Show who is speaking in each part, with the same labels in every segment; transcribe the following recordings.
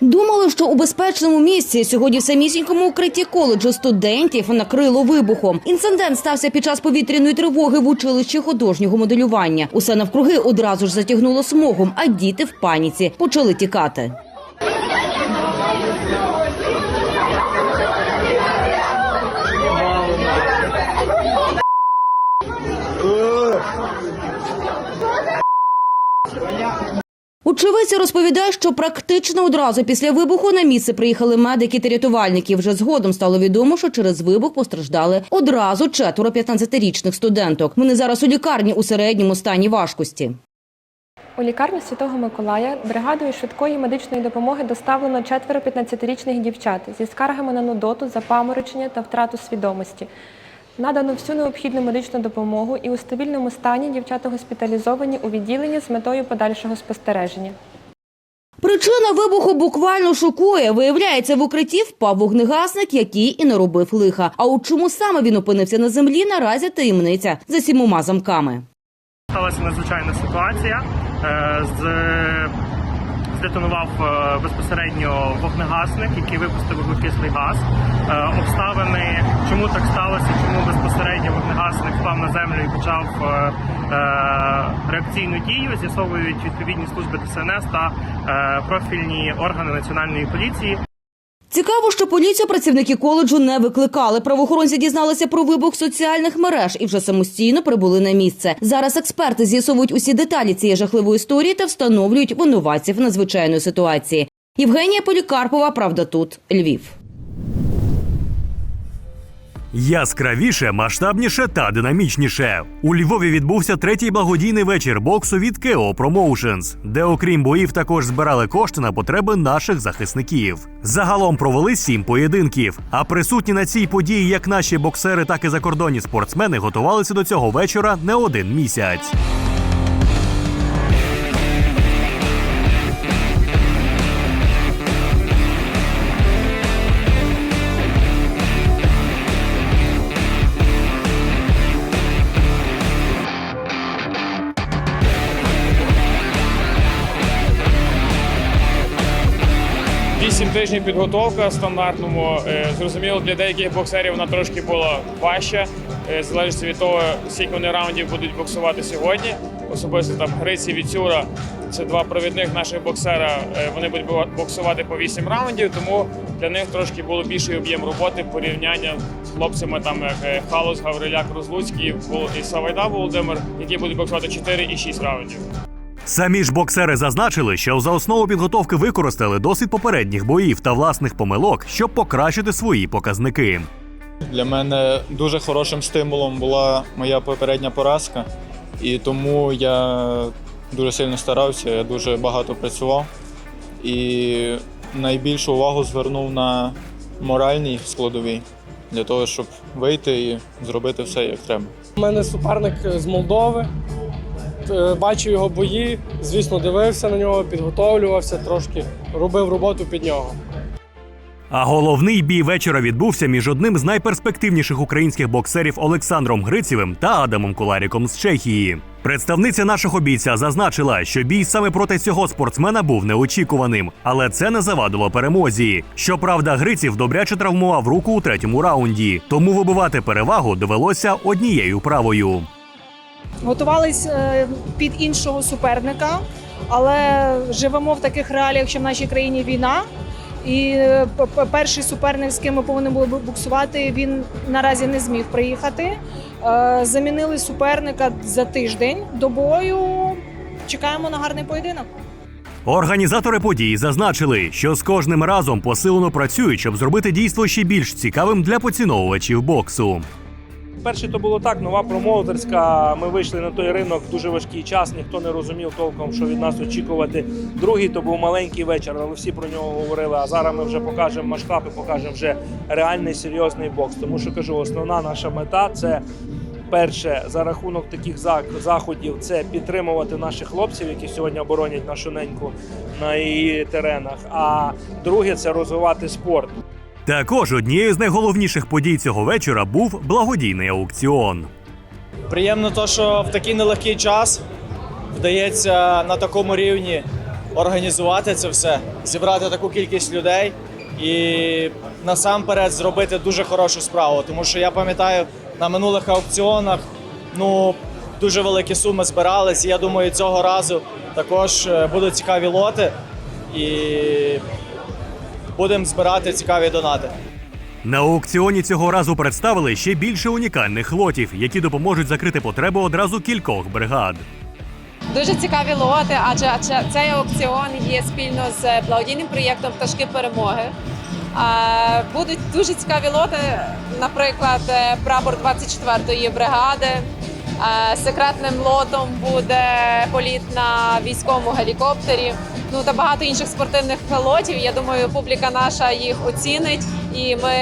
Speaker 1: Думали, що у безпечному місці сьогодні в самісінькому укритті коледжу студентів накрило вибухом. Інцидент стався під час повітряної тривоги в училищі художнього моделювання. Усе навкруги одразу ж затягнуло смогом, а діти в паніці почали тікати. Очевидці розповідає, що практично одразу після вибуху на місце приїхали медики та рятувальники. Вже згодом стало відомо, що через вибух постраждали одразу четверо 15-річних студенток. Вони зараз у лікарні у середньому стані важкості.
Speaker 2: У лікарню Святого Миколая бригадою швидкої медичної допомоги доставлено четверо 15-річних дівчат зі скаргами на нудоту, запаморочення та втрату свідомості. Надано всю необхідну медичну допомогу і у стабільному стані дівчата госпіталізовані у відділенні з метою подальшого спостереження.
Speaker 1: Причина вибуху буквально шокує. Виявляється, в укритті впав вогнегасник, який і не робив лиха. А от чому саме він опинився на землі, наразі таємниця за сімома замками.
Speaker 3: Сталася надзвичайна ситуація. Е, з- Здетонував е, безпосередньо вогнегасник, який випустив вуглекислий газ. Е, Обставини, чому так сталося, чому безпосередньо вогнегасник впав на землю і почав е, реакційну дію, з'ясовують відповідні служби ДСНС та профільні органи національної поліції.
Speaker 1: Цікаво, що поліцію працівники коледжу не викликали. Правоохоронці дізналися про вибух соціальних мереж і вже самостійно прибули на місце. Зараз експерти з'ясовують усі деталі цієї жахливої історії та встановлюють винуватців надзвичайної ситуації. Євгенія Полікарпова, правда, тут Львів.
Speaker 4: Яскравіше, масштабніше та динамічніше. У Львові відбувся третій благодійний вечір боксу від Keo Promotions, де, окрім боїв, також збирали кошти на потреби наших захисників. Загалом провели сім поєдинків. А присутні на цій події, як наші боксери, так і закордонні спортсмени, готувалися до цього вечора не один місяць.
Speaker 5: Вісім тижнів підготовка стандартному. Е, Зрозуміло, для деяких боксерів вона трошки була важча. Е, Залежить від того, скільки вони раундів будуть боксувати сьогодні. Особисто там Гриці Віцюра це два провідних наших боксера. Е, Вони будуть боксувати по вісім раундів, тому для них трошки було більший об'єм роботи порівняння з хлопцями, там як Халус, Гавриляк, Розлуцький і Савайда Володимир, які будуть боксувати 4 і 6 раундів.
Speaker 4: Самі ж боксери зазначили, що за основу підготовки використали досвід попередніх боїв та власних помилок, щоб покращити свої показники.
Speaker 6: Для мене дуже хорошим стимулом була моя попередня поразка, і тому я дуже сильно старався, я дуже багато працював і найбільшу увагу звернув на моральній складовій для того, щоб вийти і зробити все як треба.
Speaker 7: У мене суперник з Молдови. Е, Бачив його бої, звісно, дивився на нього, підготовлювався, трошки робив роботу під нього.
Speaker 4: А головний бій вечора відбувся між одним з найперспективніших українських боксерів Олександром Грицєвим та Адамом Куларіком з Чехії. Представниця нашого бійця зазначила, що бій саме проти цього спортсмена був неочікуваним, але це не завадило перемозі. Щоправда, Гриців добряче травмував руку у третьому раунді, тому вибивати перевагу довелося однією правою.
Speaker 8: Готувались е, під іншого суперника, але живемо в таких реаліях, що в нашій країні війна. І е, перший суперник, з ким ми повинні були буксувати, він наразі не зміг приїхати. Е, Замінили суперника за тиждень до бою. Чекаємо на гарний поєдинок.
Speaker 4: Організатори події зазначили, що з кожним разом посилено працюють, щоб зробити дійство ще більш цікавим для поціновувачів боксу.
Speaker 9: Перший то було так, нова промоутерська. Ми вийшли на той ринок дуже важкий час. Ніхто не розумів толком, що від нас очікувати. Другий то був маленький вечір, але всі про нього говорили. А зараз ми вже покажемо масштаб і покажемо вже реальний серйозний бокс. Тому що кажу, основна наша мета це. Перше, за рахунок таких заходів, це підтримувати наших хлопців, які сьогодні оборонять нашу неньку на її теренах. А друге це розвивати спорт.
Speaker 4: Також однією з найголовніших подій цього вечора був благодійний аукціон.
Speaker 10: Приємно, то, що в такий нелегкий час вдається на такому рівні організувати це все, зібрати таку кількість людей і насамперед зробити дуже хорошу справу. Тому що я пам'ятаю на минулих аукціонах ну дуже великі суми збирались. І я думаю, цього разу також е, будуть цікаві лоти і будемо збирати цікаві донати.
Speaker 4: На аукціоні цього разу представили ще більше унікальних лотів, які допоможуть закрити потребу одразу кількох бригад.
Speaker 11: Дуже цікаві лоти, адже цей аукціон є спільно з благодійним проєктом Пташки перемоги. Будуть дуже цікаві лоти, наприклад, е, прапор 24-ї бригади. Секретним лотом буде політ на військовому гелікоптері. Ну та багато інших спортивних лотів. Я думаю, публіка наша їх оцінить, і ми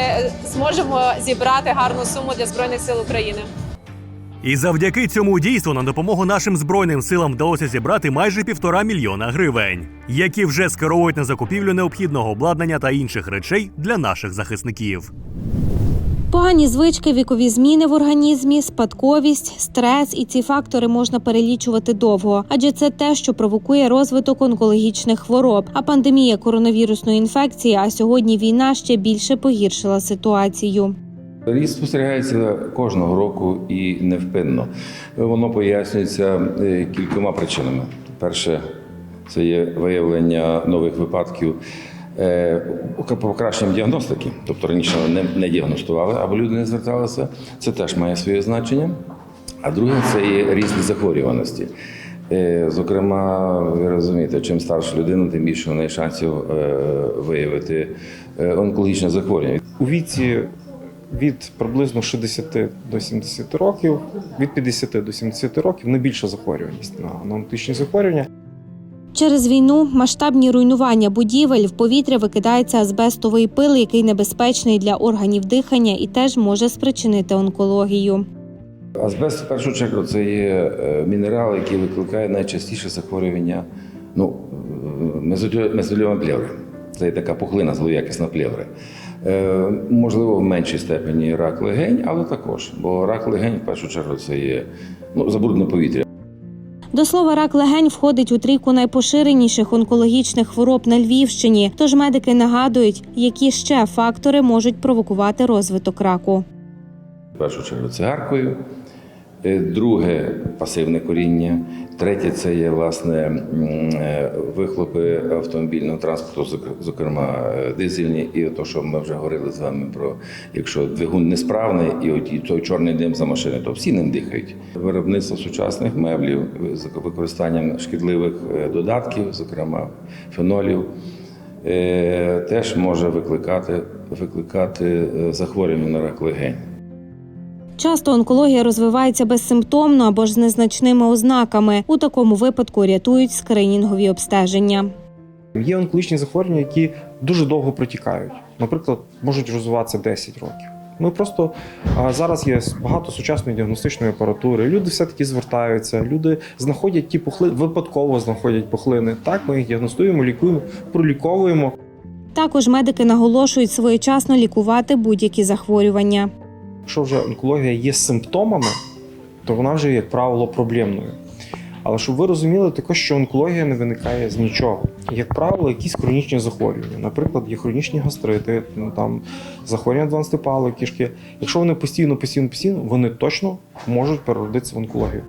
Speaker 11: зможемо зібрати гарну суму для збройних сил України.
Speaker 4: І завдяки цьому дійству на допомогу нашим збройним силам вдалося зібрати майже півтора мільйона гривень, які вже скеровують на закупівлю необхідного обладнання та інших речей для наших захисників.
Speaker 12: Погані звички, вікові зміни в організмі, спадковість, стрес і ці фактори можна перелічувати довго, адже це те, що провокує розвиток онкологічних хвороб. А пандемія коронавірусної інфекції, а сьогодні війна ще більше погіршила ситуацію.
Speaker 13: Ріст спостерігається кожного року і невпинно. Воно пояснюється е, кількома причинами. Перше, це є виявлення нових випадків покращенням діагностики. Тобто раніше не, не діагностували або люди не зверталися. Це теж має своє значення. А друге це є ріст захворюваності. Е, Зокрема, ви розумієте, чим старша людина, тим більше в неї шансів е, виявити е, онкологічне захворювання.
Speaker 14: у віці від приблизно 60 до 70 років, від 50 до 70 років найбільша захворюваність на онкологічні захворювання.
Speaker 12: Через війну масштабні руйнування будівель в повітря викидається азбестовий пил, який небезпечний для органів дихання і теж може спричинити онкологію.
Speaker 13: Азбест в першу чергу це є е, мінерал, який викликає найчастіше захворювання ну, мезолі- плеври. Це є така пухлина злоякісна плеври. Е, можливо, в меншій степені рак легень, але також. Бо рак легень в першу чергу це є ну, забруднене повітря.
Speaker 12: До слова, рак легень входить у трійку найпоширеніших онкологічних хвороб на Львівщині. Тож медики нагадують, які ще фактори можуть провокувати розвиток раку.
Speaker 13: В першу чергу цигаркою. Е, Друге пасивне коріння. Третє це є власне е, вихлопи автомобільного транспорту, зокрема е, дизельні, і то, що ми вже говорили з вами про якщо двигун несправний, і той чорний дим за машини, то всі ним дихають. Виробництво сучасних меблів з використанням шкідливих додатків, зокрема фенолів, теж може викликати, викликати захворювання на рак легень.
Speaker 12: Часто онкологія розвивається безсимптомно або ж з незначними ознаками. У такому випадку рятують скринінгові обстеження.
Speaker 14: Є онкологічні захворювання, які дуже довго протікають. Наприклад, можуть розвиватися 10 років. Ми просто зараз є багато сучасної діагностичної апаратури. Люди все-таки звертаються, люди знаходять ті пухлини, випадково знаходять пухлини. Так, ми їх діагностуємо, лікуємо, проліковуємо.
Speaker 12: Також медики наголошують своєчасно лікувати будь-які захворювання.
Speaker 14: Якщо вже онкологія є симптомами, то вона вже, як правило, проблемною. Але щоб ви розуміли, також що онкологія не виникає з нічого. Як правило, якісь хронічні захворювання. Наприклад, є хронічні гастрити, ну, там захворювання 12 палої кишки. Якщо вони постійно, постійно, постійно, вони точно можуть переродитися в онкологію.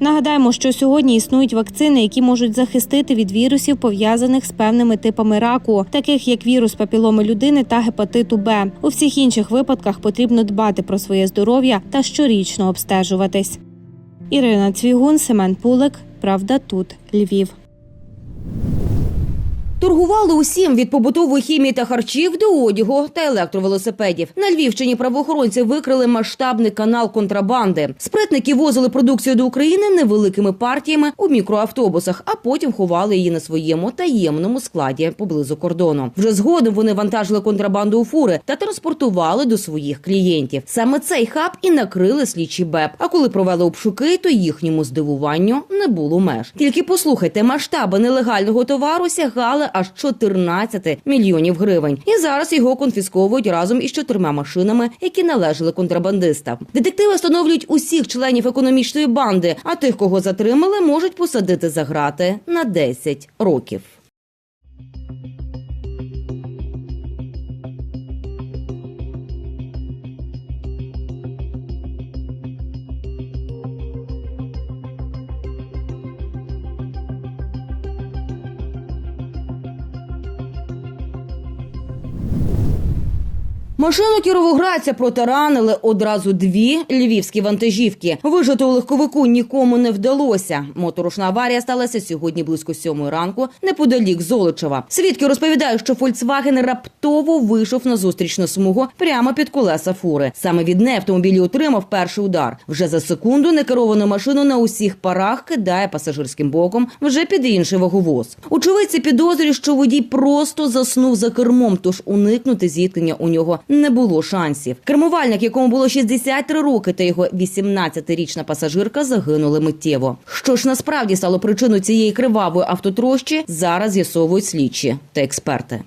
Speaker 12: Нагадаємо, що сьогодні існують вакцини, які можуть захистити від вірусів, пов'язаних з певними типами раку, таких як вірус папіломи людини та гепатиту Б. У всіх інших випадках потрібно дбати про своє здоров'я та щорічно обстежуватись. Ірина Цвігун, Семен Пулик. Правда, тут Львів.
Speaker 1: Торгували усім від побутової хімії та харчів до одягу та електровелосипедів. На Львівщині правоохоронці викрили масштабний канал контрабанди. Спритники возили продукцію до України невеликими партіями у мікроавтобусах, а потім ховали її на своєму таємному складі поблизу кордону. Вже згодом вони вантажили контрабанду у фури та транспортували до своїх клієнтів. Саме цей хаб і накрили слідчі БЕП. А коли провели обшуки, то їхньому здивуванню не було меж. Тільки послухайте, масштаби нелегального товару сягали аж 14 мільйонів гривень. І зараз його конфісковують разом із чотирма машинами, які належали контрабандистам. Детективи встановлюють усіх членів економічної банди, а тих, кого затримали, можуть посадити за грати на 10 років. Машину кіровоградця протаранили одразу дві львівські вантажівки. Вижити у легковику нікому не вдалося. Моторошна аварія сталася сьогодні близько сьомої ранку неподалік Золочева. Свідки розповідають, що Фольксваген раптово вийшов на зустрічну смугу прямо під колеса фури. Саме від неї автомобіль отримав перший удар. Вже за секунду некеровану машину на усіх парах кидає пасажирським боком вже під інший ваговоз. Очевидці підозрюють, що водій просто заснув за кермом, тож уникнути зіткнення у нього не було шансів. Кермувальник, якому було 63 роки, та його 18-річна пасажирка загинули миттєво. Що ж насправді стало причиною цієї кривавої автотрощі, зараз з'ясовують слідчі та експерти.